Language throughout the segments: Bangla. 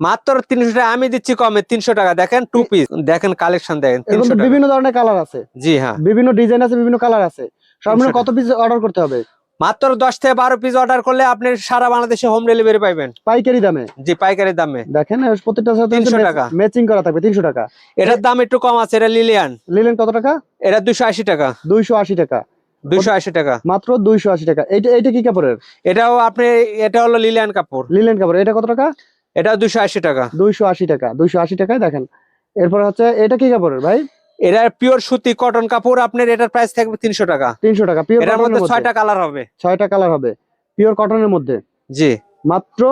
মাত্র তিনশো টাকা আমি দিচ্ছি কমে তিনশো টাকা। দেখেন টু পিস দেখেন কালেকশন দেখেন তিনশো বিভিন্ন ধরনের কালার আছে। জি হ্যাঁ। বিভিন্ন ডিজাইন আছে বিভিন্ন কালার আছে। সর্বনিম্ন কত পিস অর্ডার করতে হবে? মাত্র দশ থেকে বারো পিস অর্ডার করলে আপনি সারা বাংলাদেশে হোম ডেলিভারি পাইবেন। পাইকারি দামে? জি পাইকারি দামে। দেখেন সাথে 300 টাকা। ম্যাচিং করা থাকবে তিনশো টাকা। এটার দাম একটু কম আছে এটা লিলিয়ান লিলিয়ান কত টাকা? এটা দুশো আশি টাকা। দুইশো আশি টাকা। দুশো আশি টাকা। মাত্র দুইশো আশি টাকা। এইটা এইটা কি কাপড়ের? এটাও আপনি এটা হলো লিলিয়ান কাপড়। লিলিয়ান কাপড়। এটা কত টাকা? এটা দুশো আশি টাকা। দুইশো আশি টাকা দুইশো আশি টাকায় দেখেন। এরপর হচ্ছে এটা কি কাপড়ের ভাই? এটা পিওর সুতি কটন কাপড় আপনার এটার প্রাইস থাকবে তিনশো টাকা। তিনশো টাকা পিওর এটার মধ্যে ছয়টা কালার হবে। ছয়টা কালার হবে পিওর কটনের মধ্যে। জি। মাত্র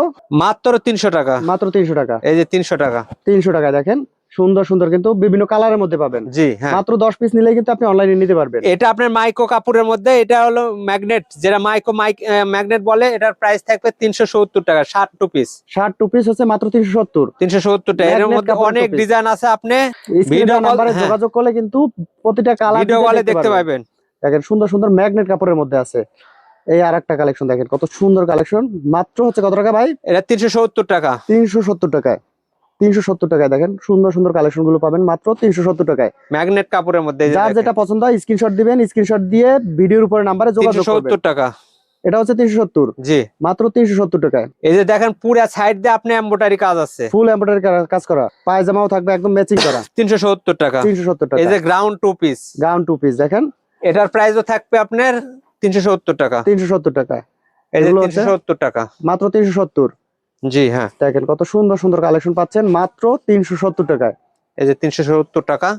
মাত্র তিনশো টাকা। মাত্র তিনশো টাকা। এই যে তিনশো টাকা। তিনশো টাকা দেখেন সুন্দর সুন্দর কিন্তু বিভিন্ন কালারের মধ্যে পাবেন। জি হ্যাঁ। মাত্র দশ পিস নিলে কিন্তু আপনি অনলাইনে নিতে পারবেন। এটা আপনার মাইক্রো কাপড়ের মধ্যে এটা হলো ম্যাগনেট যেটা মাইকো মাইক ম্যাগনেট বলে এটার প্রাইস থাকবে তিনশো সত্তর টাকা ষাট টু পিস ষাট টু পিস হচ্ছে মাত্র তিনশো সত্তর। তিনশো সত্তর টাকা। এর মধ্যে অনেক ডিজাইন আছে আপনি। ভিডিও নাম্বারে। যোগাযোগ করলে কিন্তু প্রতিটা কালার ভিডিও কলে দেখতে পাবেন। দেখেন সুন্দর সুন্দর ম্যাগনেট কাপড়ের মধ্যে আছে। এই আর একটা কালেকশন দেখেন কত সুন্দর কালেকশন মাত্র হচ্ছে কত টাকা ভাই? এটা তিনশো সত্তর টাকা। তিনশো সত্তর টাকায়। তিনশো সত্তর টাকায় দেখেন সুন্দর সুন্দর কালেকশনগুলো পাবেন মাত্র তিনশো সত্তর টাকায়। ম্যাগনেট কাপড়ের মধ্যে এই যার যেটা পছন্দ হয় স্ক্রিনশট দিবেন স্ক্রিনশট দিয়ে ভিডিওর উপরে নাম্বারে যোগাযোগ করবেন। 370 টাকা। এটা হচ্ছে তিনশো সত্তর। জি। মাত্র তিনশো সত্তর টাকায়। এই যে দেখেন পুরা সাইড দিয়ে আপনি এমব্রয়ডারি কাজ আছে। ফুল এমব্রয়ডারি কাজ করা। পায়জামাও থাকবে একদম ম্যাচিং করা। তিনশো সত্তর টাকা। তিনশো সত্তর এই টাকা যে ground two piece gown two piece দেখেন। এটার প্রাইসও থাকবে আপনার তিনশো সত্তর টাকা। তিনশো সত্তর টাকায়। এই যে তিনশো? সত্তর টাকা। মাত্র তিনশো সত্তর। জি হ্যাঁ। দেখেন কত সুন্দর সুন্দর কালেকশন পাচ্ছেন মাত্র তিনশো সত্তর টাকায়। এই যে তিনশো সত্তর টাকা।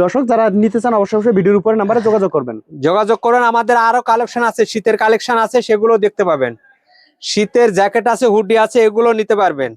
দর্শক যারা নিতে চান অবশ্যই অবশ্যই ভিডিওর উপরে নাম্বারে যোগাযোগ করবেন। যোগাযোগ করুন আমাদের আরও কালেকশন আছে শীতের কালেকশন আছে সেগুলো দেখতে পাবেন। শীতের জ্যাকেট আছে হুডি আছে এগুলো নিতে পারবেন।